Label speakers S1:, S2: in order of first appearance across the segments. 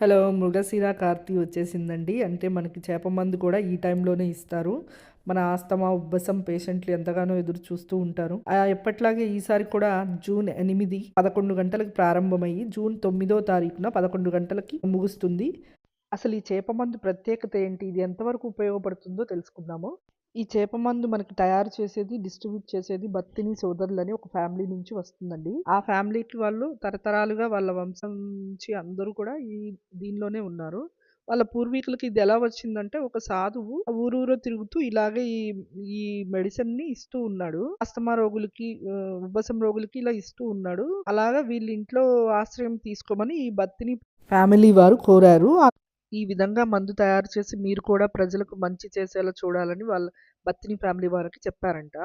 S1: Hello Mrigashira Karthi వచ్చేసిందండి. అంటే మనకి చేప మందు కూడా ఈ టైంలోనే ఇస్తారు. మన ఆస్తమా ఉబ్బసం పేషెంట్లు ఎంతగానో ఎదురు చూస్తూ ఉంటారు. ఆ ఎప్పట్లాగే ఈసారి కూడా జూన్ ఎనిమిది పదకొండు గంటలకు ప్రారంభమయ్యి జూన్ తొమ్మిదో తారీఖున పదకొండు గంటలకి ముగుస్తుంది. అసలు ఈ చేప మందు ప్రత్యేకత ఏంటి? ఇది ఎంతవరకు ఉపయోగపడుతుందో తెలుసుకుందాము. ఈ చేప మందు మనకి తయారు చేసేది డిస్ట్రిబ్యూట్ చేసేది బత్తిని సోదరులని ఒక ఫ్యామిలీ నుంచి వస్తుందండి. ఆ ఫ్యామిలీకి వాళ్ళు తరతరాలుగా వాళ్ళ వంశం నుంచి అందరూ కూడా ఈ దీనిలోనే ఉన్నారు. వాళ్ళ పూర్వీకులకి ఇది ఎలా వచ్చిందంటే ఒక సాధువు ఊరూరో తిరుగుతూ ఇలాగే ఈ ఈ మెడిసిన్ని ఇస్తూ ఉన్నాడు. అస్తమా రోగులకి ఉబ్బసం రోగులకి ఇలా ఇస్తూ ఉన్నాడు. అలాగా వీళ్ళ ఇంట్లో ఆశ్రయం తీసుకోమని ఈ బత్తిని ఫ్యామిలీ వారు కోరారు. ఈ విధంగా మందు తయారు చేసి మీరు కూడా ప్రజలకు మంచి చేసేలా చూడాలని వాళ్ళ బత్తిని ఫ్యామిలీ వారికి చెప్పారంట.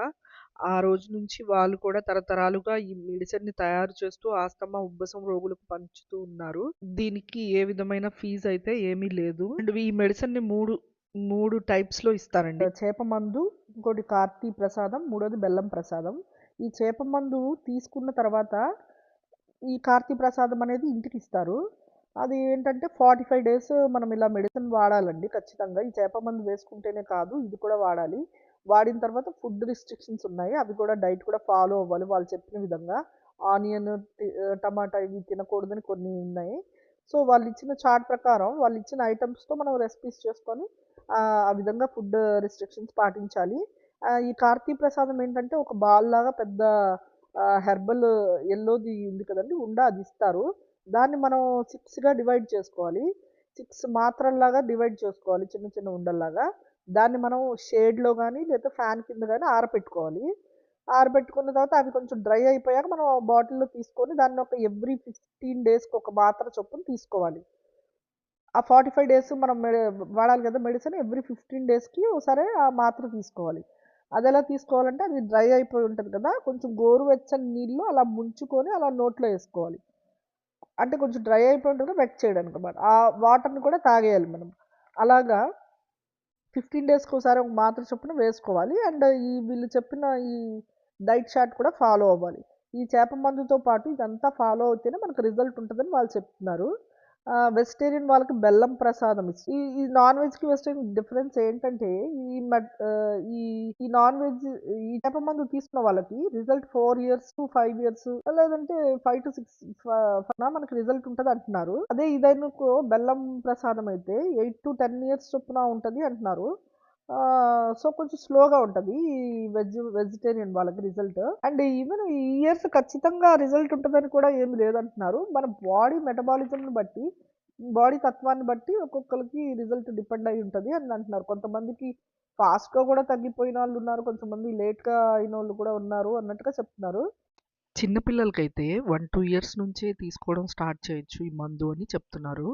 S1: ఆ రోజు నుంచి వాళ్ళు కూడా తరతరాలుగా ఈ మెడిసిన్ని తయారు చేస్తూ ఆస్తమా ఉబ్బసం రోగులకు పంచుతూ ఉన్నారు. దీనికి ఏ విధమైన ఫీజు అయితే ఏమీ లేదు. అండ్ ఈ మెడిసిన్ని మూడు మూడు టైప్స్లో ఇస్తారండి. చేప మందు ఇంకోటి కార్తీ ప్రసాదం మూడోది బెల్లం ప్రసాదం. ఈ చేప మందు తీసుకున్న తర్వాత ఈ కార్తీ ప్రసాదం అనేది ఇంటికి ఇస్తారు. అది ఏంటంటే ఫార్టీ ఫైవ్ డేస్ మనం ఇలా మెడిసిన్ వాడాలండి ఖచ్చితంగా. ఈ చేప మందు వేసుకుంటేనే కాదు ఇది కూడా వాడాలి. వాడిన తర్వాత ఫుడ్ రిస్ట్రిక్షన్స్ ఉన్నాయి అవి కూడా డైట్ కూడా ఫాలో అవ్వాలి. వాళ్ళు చెప్పిన విధంగా ఆనియన్ టమాటా ఇవి తినకూడదని కొన్ని ఉన్నాయి. సో వాళ్ళు ఇచ్చిన చార్ట్ ప్రకారం వాళ్ళు ఇచ్చిన ఐటమ్స్తో మనం రెసిపీస్ చేసుకొని ఆ, విధంగా ఫుడ్ రిస్ట్రిక్షన్స్ పాటించాలి. ఈ కార్తీ ప్రసాదం ఏంటంటే ఒక బాల్ లాగా పెద్ద హెర్బల్ ఎల్లోది ఉంది కదండి ఉండ అది ఇస్తారు. దాన్ని మనం సిక్స్గా డివైడ్ చేసుకోవాలి. సిక్స్ మాత్రల్లాగా డివైడ్ చేసుకోవాలి చిన్న చిన్న ఉండల్లాగా. దాన్ని మనం షేడ్లో కానీ లేదా ఫ్యాన్ కింద కానీ ఆరబెట్టుకోవాలి ఆరబెట్టుకున్న తర్వాత అవి కొంచెం డ్రై అయిపోయాక మనం బాటిల్లో తీసుకొని దాన్ని ఒక ఎవ్రీ ఫిఫ్టీన్ డేస్కి ఒక మాత్ర చొప్పున తీసుకోవాలి. ఆ ఫార్టీ ఫైవ్ డేస్ మనం వాడాలి కదా మెడిసిన్ ఎవ్రీ ఫిఫ్టీన్ డేస్కి ఒకసారి ఆ మాత్ర తీసుకోవాలి. అది ఎలా తీసుకోవాలంటే అది డ్రై అయిపోయి ఉంటుంది కదా కొంచెం గోరువెచ్చని నీళ్ళు అలా ముంచుకొని అలా నోట్లో వేసుకోవాలి. అంటే కొంచెం డ్రై అయిపోయి ఉంటుంది వెట్ చేయడానికి అనమాట ఆ వాటర్ని కూడా తాగేయాలి మనం. అలాగా ఫిఫ్టీన్ డేస్కి ఒకసారి ఒక మాత్ర చొప్పున వేసుకోవాలి. అండ్ ఈ వీళ్ళు చెప్పిన ఈ డైట్ షాట్ కూడా ఫాలో అవ్వాలి. ఈ చేప మందుతో పాటు ఇదంతా ఫాలో అవుతేనే మనకు రిజల్ట్ ఉంటుందని వాళ్ళు చెప్తున్నారు. వెజిటేరియన్ వాళ్ళకి బెల్లం ప్రసాదం ఇస్- ఈ ఈ నాన్ వెజ్కి వెజిటేరియన్ డిఫరెన్స్ ఏంటంటే ఈ మడ్- ఈ ఈ నాన్ వెజ్ ఈ చేప మందు తీసుకున్న వాళ్ళకి result four years to five years లేదంటే ఫైవ్ టు సిక్స్ మనకి రిజల్ట్ ఉంటుంది అంటున్నారు. అదే ఇదైనా బెల్లం ప్రసాదం అయితే ఎయిట్ టు టెన్ ఇయర్స్ చొప్పున ఉంటుంది అంటున్నారు. సో కొంచెం స్లోగా ఉంటుంది ఈ వెజ్ వెజిటేరియన్ వాళ్ళకి రిజల్ట్. అండ్ ఈవెన్ ఈ ఇయర్స్ ఖచ్చితంగా రిజల్ట్ ఉంటుందని కూడా ఏమి లేదంటున్నారు. మన బాడీ మెటబాలిజంని బట్టి బాడీ తత్వాన్ని బట్టి ఒక్కొక్కరికి రిజల్ట్ డిపెండ్ అయి ఉంటుంది అని అంటున్నారు. కొంతమందికి ఫాస్ట్గా కూడా తగ్గిపోయిన వాళ్ళు ఉన్నారు కొంతమంది లేట్గా అయిన వాళ్ళు కూడా ఉన్నారు అన్నట్టుగా చెప్తున్నారు. చిన్నపిల్లలకైతే వన్ టూ ఇయర్స్ నుంచే తీసుకోవడం స్టార్ట్ చేయొచ్చు ఈ మందు అని చెప్తున్నారు.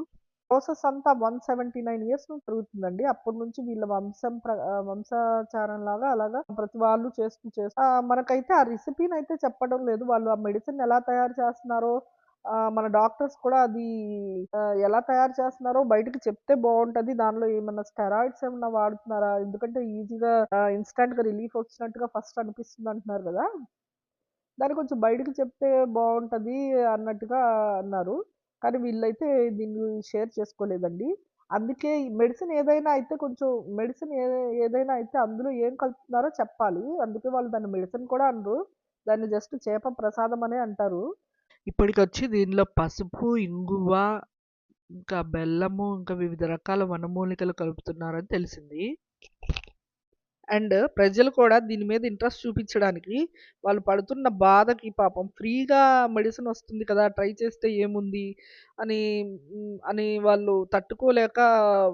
S1: ప్రాసెస్ అంతా వన్ సెవెంటీ నైన్ ఇయర్స్ నుంచి జరుగుతుందండి అప్పటి నుంచి వీళ్ళ వంశం ప్ర- వంశాచారం లాగా అలాగా ప్రతి వాళ్ళు చేస్తూ చేస్తూ ఆ, మనకైతే ఆ రెసిపీని అయితే చెప్పడం లేదు. వాళ్ళు ఆ మెడిసిన్ ఎలా తయారు చేస్తున్నారో మన డాక్టర్స్ కూడా అది ఎలా తయారు చేస్తున్నారో బయటకు చెప్తే బాగుంటుంది. దానిలో ఏమన్నా స్టెరాయిడ్స్ ఏమన్నా వాడుతున్నారా? ఎందుకంటే ఈజీగా ఇన్స్టంట్గా రిలీఫ్ వచ్చినట్టుగా ఫస్ట్ అనిపిస్తుంది అంటున్నారు కదా. దాన్ని కొంచెం బయటకు చెప్తే బాగుంటుంది అన్నట్టుగా అన్నారు. కానీ వీళ్ళైతే దీన్ని షేర్ చేసుకోలేదండి. అందుకే మెడిసిన్ ఏదైనా అయితే కొంచెం మెడిసిన్ ఏ ఏదైనా అయితే అందులో ఏం కలుపుతున్నారో చెప్పాలి. అందుకే వాళ్ళు దాన్ని మెడిసిన్ కూడా అనరు. దాన్ని జస్ట్ చేప ప్రసాదం అనే అంటారు. ఇప్పటికొచ్చి దీనిలో పసుపు ఇంగువ ఇంకా బెల్లము ఇంకా వివిధ రకాల వనమూలికలు కలుపుతున్నారని తెలిసింది. అండ్ ప్రజలు కూడా దీని మీద ఇంట్రెస్ట్ చూపించడానికి వాళ్ళు పడుతున్న బాధకి పాపం ఫ్రీగా మెడిసిన్ వస్తుంది కదా ట్రై చేస్తే ఏముంది అని అని వాళ్ళు తట్టుకోలేక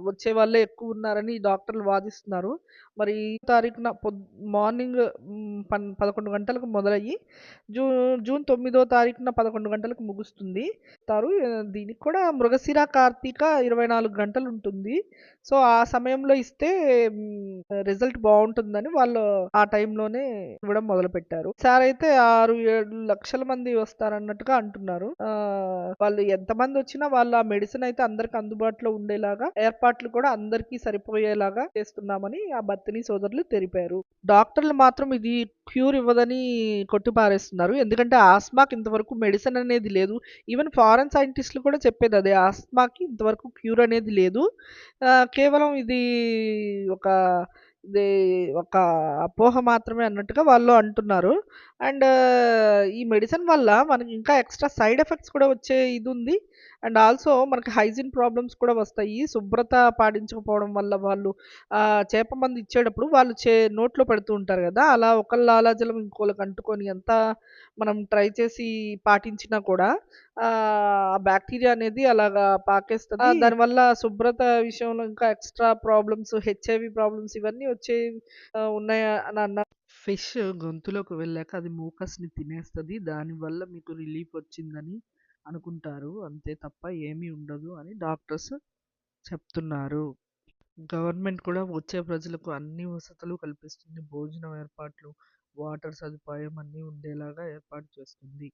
S1: వచ్చే వాళ్ళే ఎక్కువ ఉన్నారని డాక్టర్లు వాదిస్తున్నారు. మరి ఈ తారీఖున మార్నింగ్ పన్ పదకొండు గంటలకు మొదలయ్యి జూ జూన్ తొమ్మిదో తారీఖున పదకొండు గంటలకు ముగుస్తుంది. తారు దీనికి కూడా మృగశిర కార్తీక ఇరవై నాలుగు గంటలు ఉంటుంది. సో ఆ సమయంలో ఇస్తే రిజల్ట్ బాగుంటుందని వాళ్ళు ఆ టైంలోనే ఇవ్వడం మొదలు పెట్టారు సార్ అయితే ఆరు ఏడు లక్షల మంది వస్తారన్నట్టుగా అంటున్నారు. వాళ్ళు ఎంతమంది వచ్చినా వాళ్ళు ఆ మెడిసిన్ అయితే అందరికి అందుబాటులో ఉండేలాగా ఏర్పాట్లు కూడా అందరికీ సరిపోయేలాగా చేస్తున్నామని ఆ బత్ బత్తిని సోదరులు తెలిపారు. డాక్టర్లు మాత్రం ఇది క్యూర్ ఇవ్వదని కొట్టిపారేస్తున్నారు. ఎందుకంటే ఆస్మాకి ఇంతవరకు మెడిసిన్ అనేది లేదు. ఈవెన్ ఫారెన్ సైంటిస్టులు కూడా చెప్పేది అదే ఆస్మాకి ఇంతవరకు క్యూర్ అనేది లేదు. కేవలం ఇది ఒక ఇది ఒక అపోహ మాత్రమే అన్నట్టుగా వాళ్ళు అంటున్నారు. అండ్ ఈ మెడిసిన్ వల్ల మనకి ఇంకా ఎక్స్ట్రా సైడ్ ఎఫెక్ట్స్ కూడా వచ్చే ఇది ఉంది. అండ్ ఆల్సో మనకి హైజీన్ ప్రాబ్లమ్స్ కూడా వస్తాయి. శుభ్రత పాటించకపోవడం వల్ల వాళ్ళు చేప మందు ఇచ్చేటప్పుడు వాళ్ళు చే నోట్లో పెడుతూ ఉంటారు కదా అలా ఒకళ్ళ లాలాజలం ఇంకోళ్ళకి అంటుకొని ఎంత మనం ట్రై చేసి పాటించినా కూడా ఆ బ్యాక్టీరియా అనేది అలాగా పాకేస్తుంది. దానివల్ల శుభ్రత విషయంలో ఇంకా ఎక్స్ట్రా ప్రాబ్లమ్స్ హెచ్ఐవి ప్రాబ్లమ్స్ ఇవన్నీ వచ్చే ఉన్నాయి అని అన్నారు ఫిష్ గొంతులోకి వెళ్ళాక అది మూకస్ని తినేస్తుంది. దానివల్ల మీకు రిలీఫ్ వచ్చిందని అనుకుంటారు. అంతే తప్ప ఏమీ ఉండదు అని డాక్టర్స్ చెప్తున్నారు. గవర్నమెంట్ కూడా వచ్చే ప్రజలకు అన్ని వసతులు కల్పిస్తుంది. భోజనం ఏర్పాట్లు వాటర్ సదుపాయం అన్నీ ఉండేలాగా ఏర్పాటు చేస్తుంది.